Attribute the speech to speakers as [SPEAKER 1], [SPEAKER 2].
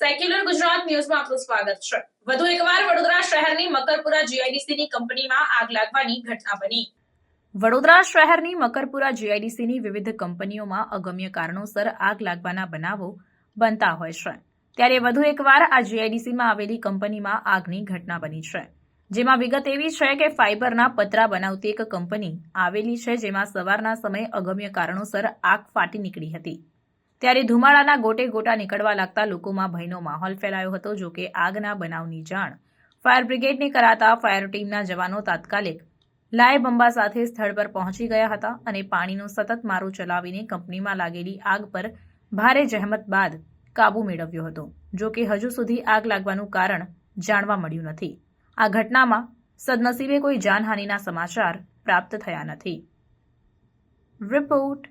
[SPEAKER 1] Secular Gujarat ન્યૂઝમાં આપનું સ્વાગત છે. વધુ એકવાર વડોદરા શહેરની મકરપુરા જીઆઈડીસીની કંપનીમાં આગ લાગવાની ઘટના બની. વડોદરા શહેરની મકરપુરા જીઆઈડીસીની વિવિધ કંપનીઓમાં અગમ્ય કારણોસર આગ લાગવાના બનાવો બનતા હોય છે. ત્યારે વધુ એકવાર આ જીઆઈડીસીમાં આવેલી કંપનીમાં આગની ઘટના બની છે. જેમાં વિગત એવી છે કે ફાઇબરના પતરા બનાવતી એક કંપની આવેલી છે જેમાં સવારના સમયે અગમ્ય કારણોસર આગ ફાટી નીકળી હતી. ત્યારે ધુમાડાના ગોટે ગોટા નીકળવા લાગતા લોકોમાં ભયનો માહોલ ફેલાયો હતો, જો કે આગના બનાવની જાણ. ફાયર બ્રિગેડને કરાતા ફાયર ટીમના જવાનો તાત્કાલિક લાય બંબા સાથે સ્થળ પર પહોંચી ગયા હતા અને પાણીનો સતત મારો ચલાવીને કંપનીમાં લાગેલી આગ પર ભારે જહેમત બાદ કાબુ મેળવ્યો હતો, જો કે હજુ સુધી આગ લાગવાનું કારણ જાણવા મળ્યું નથી. આ ઘટનામાં સદનસીબે કોઈ જાનહાનિના સમાચાર પ્રાપ્ત થયા નથી. રિપોર્ટ